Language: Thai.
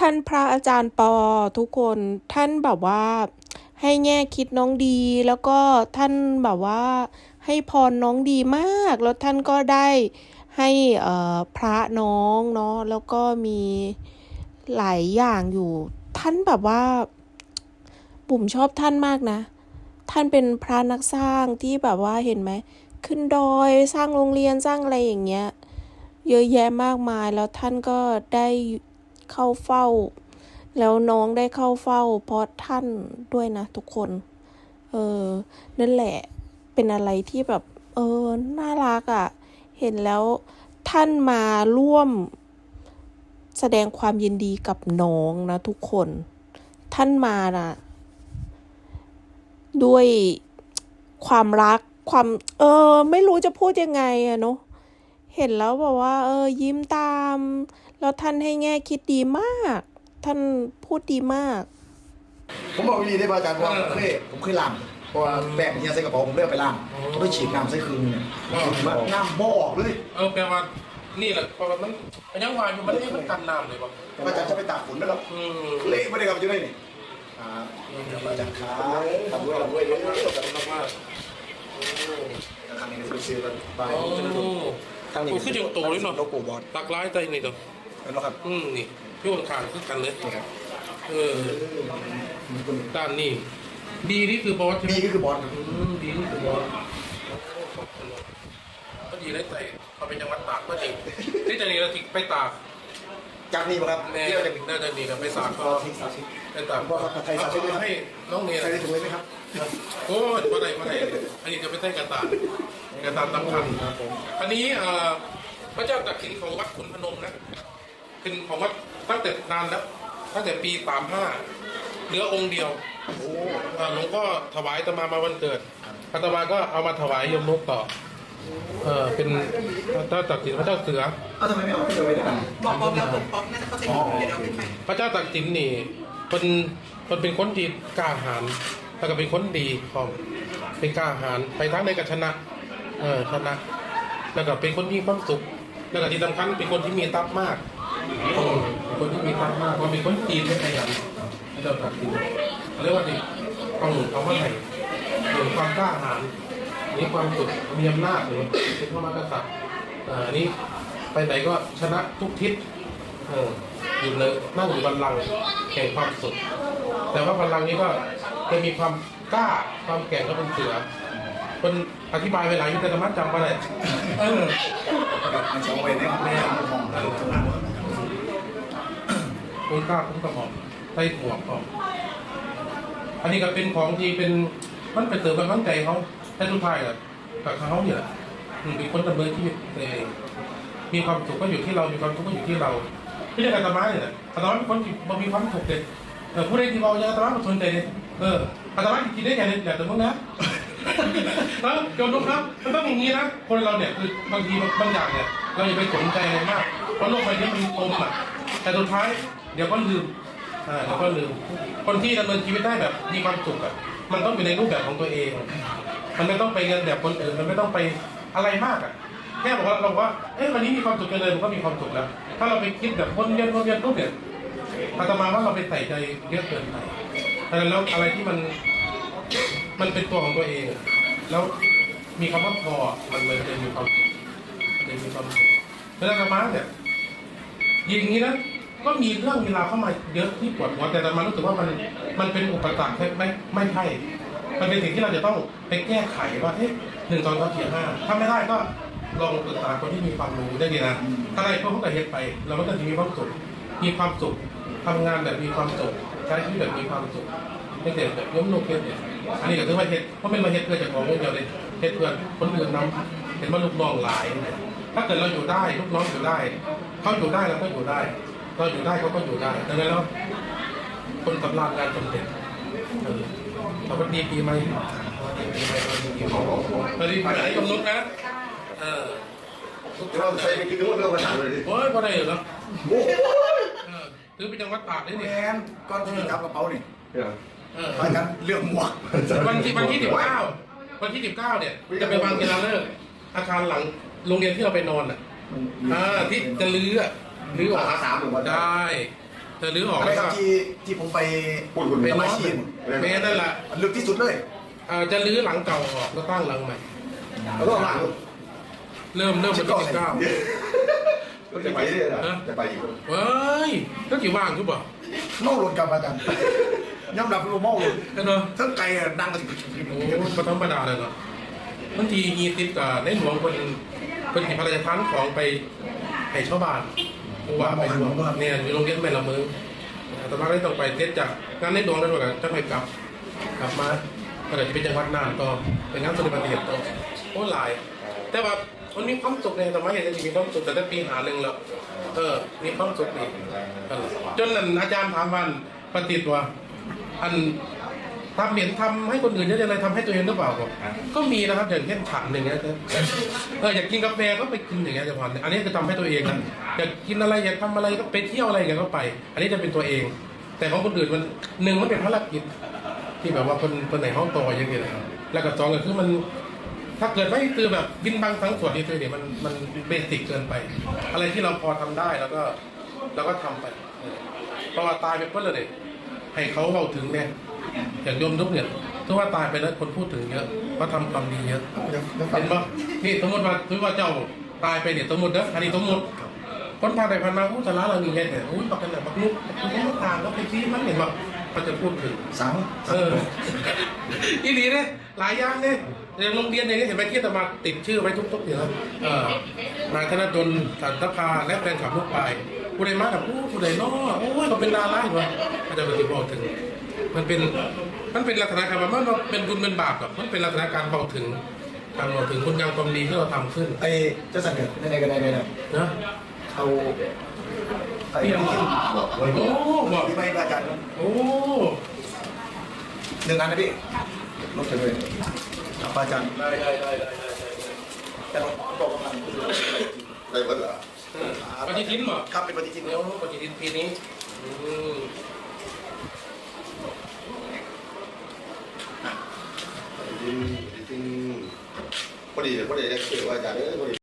ท่านพระอาจารย์ปอทุกคนท่านแบบว่า ให้แง่คิดน้องดีแล้วก็ท่านแบบว่า ให้พรน้องดีมาก แล้วท่านก็ได้ให้พระน้องเนาะแล้วก็มีหลายอย่างอยู่ ท่านแบบว่าบุ๋มชอบท่านมากนะ ท่านเป็นพระนักสร้างที่แบบว่าเห็นไหม ขึ้นดอยสร้างโรงเรียนสร้างอะไรอย่างเงี้ย เยอะแยะมากมายแล้วท่านก็ได้ เข้าเฝ้า แล้วน้องได้เข้าเฝ้า เพราะท่านด้วยนะทุกคน เออ นั่นแหละ เป็นอะไรที่แบบ เออ น่ารักอะ่ะ เห็นแล้วท่านมาร่วมแสดงความยินดีกับน้องนะทุกคน ท่านมาน่ะด้วยความรักความ เออ ไม่รู้จะพูดยังไงอะเนาะ เห็นแล้วแบบว่า เออ ยิ้มตาม แล้วท่านให้แง่คิดดีมาก ท่านพูดดีมาก ผมบอกวิธีได้ป่ะอาจารย์เพราะว่าผมเคยผมเคยล่างเพราะว่าแบกเฮียใส่กระเป๋าผมเลือกไปล่างเขาไปฉีดน้ำใส่คืนเนี่ยผมว่าน้ำบ่ออกเลยเออแปลว่านี่แหละเพราะว่ามันมันยังวายอยู่มันไม่มันกันน้ำเลยป่ะแต่ว่าอาจารย์จะไปตากฝนนะครับอืมเละไม่ได้ครับอยู่ได้นี่ครับเดี๋ยวอาจารย์ครับทำด้วยทำด้วยเยอะๆกันมากมากทางนี้จะไปซื้อกันไป โอ้ ทางนี้โอ้คือจังโตเลยเนาะ โลโก้บอสตักร้ายใจนี่เนาะเห็นไหมครับอืมนี่พี่วันขางคือกันเลยนี่ครับเออด้านนี้ดีนี่คือบอสใช่ไหมนี่ก็คือบอสครับอืมดีนี่คือบอสก็ดีได้ใจเขาเป็นจังหวัดตากก็จริงที่จะนี่เราติไปตากจากนี้ป่ะครับแน่ที่เราจะน่าจะดีกับไปสากก็เขาทิ้งสาธิตไปตากบอกว่าไทยสาธิตด้วยครับให้น้องเนยใส่ได้ถุงเลยไหมครับ โอ้ยมาไหนมาไหนอันนี้จะไปใต้กระตานกระตานตำคันครับผมอันนี้เอ่อพระเจ้าตากสินของวัดขุนพนมนะเป็นของวัดตั้งแต่นานแล้วตั้งแต่ปีสามห้าเหลือองค์เดียวโอ้เอ่อหลวงพ่อถวายอาตมามาวันเกิดอาตมาก็เอามาถวายโยมนกต่อ เออเป็นพระเจ้าตากสินพระเจ้าเสือ เอาทำไมไม่เอาขึ้นไปด้วยกันบอกบอกแล้วผมบอกน่าจะเข้าใจผิดเดี๋ยวเราขึ้นไปพระเจ้าตากสินนี่เป็นมันเป็นคนที่กล้าหาญ แล้วก็เป็นคนดีของเป็นกล้าหาญไปทางใดก็ชนะ เออชนะแล้วก็เป็นคนมีความสุข แล้วก็ที่สำคัญเป็นคนที่มีทรัพย์มากเป็นคนที่มีทรัพย์มากเพราเป็นคนจีนที่ขยันพระเจ้าตากสินเรียกว่าดิต้องเอาว่าไหนเห็นความกล้าหาญมีความสุขมีอำนาจเลยเป็นพระมหากษัตริย์อ่าอันนี้ไปไหนก็ชนะทุกทิศเอออยู่เลยนั่งอยู่บันลังก์แห่งความสุขแต่ว่าบันลังก์นี้ก็ จะมีความกล้าความแก่งก็เป็นเสือคนอธิบายเวลาอยู่แต่ธรรมะจำมาเลยเออแบบมันสองเวรเนี่ยแม่ของของทำงานคุณกล้าคุณกระหม่อมใส่หัวกออกอันนี้ก็เป็นของที่เป็นมันเป็นเติมกำลังใจเขาแต่สุดท้ายอะกับเขาเนี่ยแหละอืมเป็นคนดำเนินชีวิตตัวเองมีความสุขก็อยู่ที่เรา มีความทุกข์ก็อยู่ที่เราไม่ใช่อาตมาเนี่ยแหละอาตมาเป็นคนที่บ่มีความสุขเลยเออผู้ใดที่เราอย่างอาตมาบ่สนใจเลย เอออาตมากินได้แค่นี้แต่มึงนะแล้วโยมลูกครับมันต้องอย่างนี้นะ คนเราเนี่ยคือบางทีบางอย่างเนี่ย เราอย่าไปสนใจอะไรมาก เพราะโลกใบนี้มันกลมอะ แต่สุดท้ายเดี๋ยวก็ลืมอ่าเดี๋ยวก็ลืม คนที่ดำเนินชีวิตได้แบบมีความสุขอะ มันต้องอยู่ในรูปแบบของตัวเอง มันไม่ต้องไปเงินแบบคนอื่น มันไม่ต้องไปอะไรมากอะ แค่บอกว่าเราว่า เอ้ยวันนี้มีความสุขกันเลยมันก็มีความสุขแล้ว ถ้าเราไปคิดแบบวนเวียนวนเวียนปุ๊บเนี่ยอาตมาว่าเราไปใส่ใจเยอะเกินไป ดังนั้นแล้วอะไรที่มันมันเป็นตัวของตัวเอง แล้วมีคำว่าพอมันเลยจะมีความสุขมันจะมีความสุขแล้วธรรมะเนี่ยอย่างนี้นะก็มีเรื่องเวลาเข้ามาเยอะที่ปวดหัวแต่ธรรมารู้สึกว่ามันมันเป็นอุปสรรคแค่ไม่ไม่ใช่มันเป็นสิ่งที่เราจะต้องไปแก้ไขว่าเฮ้ยหนึ่งสองสามสี่ห้าถ้าไม่ได้ก็ลองปรึกษาคนที่มีความรู้ได้ดีนะถ้าได้ก็เขาก็เฮ็ดไป เราก็จะมีความสุขมีความสุขทำงานแบบมีความสุขใช้ชีวิตแบบมีความสุข ไม่เด็ดแบบย้มนุกเฮ็ดเนี่ยอันนี้ก็ถือว่าเฮ็ดเพราะเป็นมาเฮ็ดเพื่อจะของเดียวเลยเฮ็ดเพื่อนคนอื่นนำเห็นว่าลูกน้องหลาย ถ้าเกิดเราอยู่ได้ลูกน้องอยู่ได้เขาอยู่ได้เราก็อยู่ได้ เราอยู่ได้เขาก็อยู่ได้ดังนั้นแล้วคนสำราญงานสำเร็จเออสวัสดีปีใหม่สวัสดีปีใหม่ปีใหม่สวัสดีปีใหม่กำนุษนะเออเราใส่ไปกินทั้งหมดเรื่องภาษาเลยดิโอ้ยพอได้เหรอโอ้โหเออถือเป็นจังหวัดตากได้แมเนี่ยนก้อนที่จับกระเป๋านี่ เออไปกันเรื่องหมวก วันที่วันที่สิบเก้าวันที่สิบเก้าเนี่ยจะไปวางเทลาเลิกษ์อาคารหลังโรงเรียนที่เราไปนอนอะอ่าที่จะลื้ออะลื้อออกสามหรือว่าได้ จะรื้อออกอะไรแล้วครับก็ที่ที่ผมไปปุ่นปุ่น ไปทำนไมอนชีนเมนั่นแหละอันลึกที่สุดเลยอ่าจะรื้อหลังเก่าออกแล้วตั้งหลังใหม่ แล้วก็หลังเริ่มเริ่มวันที่สิบเก้าก็จะไปเรื่อยๆนะจะไปอีกเฮ้ยก็กี่ว่างทุกบ่เมาหล่นกับอาจาร ย์ย่อมรับรู้เมาหล่นเห็นเนาะทั้งไก่อะดังกันโอ้ก็ธรรมดาเลยเนาะบางทีอีติดกับในหลวงคนคนที่พระราชทานของไปให้ชาวบ้านผู้ว่าไปหลวงเนี่ยอยู่โรงเรียนแม่ละเมืองแต่ว่าได้ต้องไปเทศจากงานในหลวงแล้วก็จะไปกลับกลับมาก็จะเป็นจังหวัดน่านต่อเป็นงานสุริบัติเหตุต่อโอ้หลาย แต่ว่ามันมีความสุขในสมัยเห็นจะมีความสุขแต่ตั้งปีหาหนึ่งแล้วเออมีความสุขดีเออจนนั่นอาจารย์ถามวันปฏิบัติว่า อันทำเหรียญทำให้คนอื่นเยอะๆเลยทำให้ตัวเองหรือเปล่าบอกก็มีนะครับอย่างเช่นฉันอย่างเงี้ยเอออยากกินกาแฟก็ไปกินอย่างเงี้ยจะพอนอันนี้คือทำให้ตัวเองนะอยากกินอะไรอยากทำอะไรก็ไปเที่ยวอะไรอย่างเงี้ยก็ไป อันนี้จะเป็นตัวเอง แต่ของคนอื่นมันหนึ่งมันเป็นภารกิจที่แบบว่าคนคนไหนห้องโตอย่างเงี้ยนะครับแล้วก็สองก็คือมัน ถ้าเกิดไม่คือแบบบินบางทั้งส่วนนี่คือเนี่ยมันมันเบสิกเกินไป อะไรที่เราพอทำได้แล้วก็เราก็ทำไปเออเพราะว่าตายไปเพื่อเลย ให้เขาเราถึงเนี่ยอย่างโยมทุกเนี่ยถ้าว่าตายไปแล้วคนพูดถึงเยอะเพราะทำความดีเยอะเห็นปะนี่สมมติว่าสมมติว่าเจ้าตายไปเนี่ยสมมตินะอันนี้สมมติคนผ่านไปผ่านมาผู้สาระเรามีไงเนี่ยอุ้ยปักกันแบบปักนุกปักนุกต่างก็ไปที่มันเห็นปะเขาจะพูดถึงสังเอออีหลีเนี่ยหลายอย่างเนี่ยอย่างโรงเรียนอย่างเงี้ยเห็นไหมที่อาตมาติดชื่อไว้ทุกๆอย่างเออนายธนดลสันตภาและแฟนคลับลูกปลาย ผู้ใดมากับผู้ผู้ใดน้อโอ้ยเขาเป็นดาราอยู่วะอาจารย์ปฏิบอกถึง มันเป็นมันเป็นลักษณะการแบบมันเป็นบุญเป็นบาปหรอกมันเป็นลักษณะการบอกถึงการบอกถึงคุณงามความดีที่เราทำขึ้นไอ้เจ้าสันเกิดในในกันในในนะนะเอาไอ้ที่โอ้บอกที่ไม่อาจารย์โอ้หนึ่งอันนะพี่ลบไปเลยครับอาจารย์ได้ได้ได้ได้ได้แต่เราตกกำลังได้เบิดเหรอ ปฏิทินเหรอครับเป็นปฏิทินเดี๋ยวปฏิทินปีนี้อืมจริงจริงพอดีพอดีได้เชื่อว่าอาจารย์เออพอดี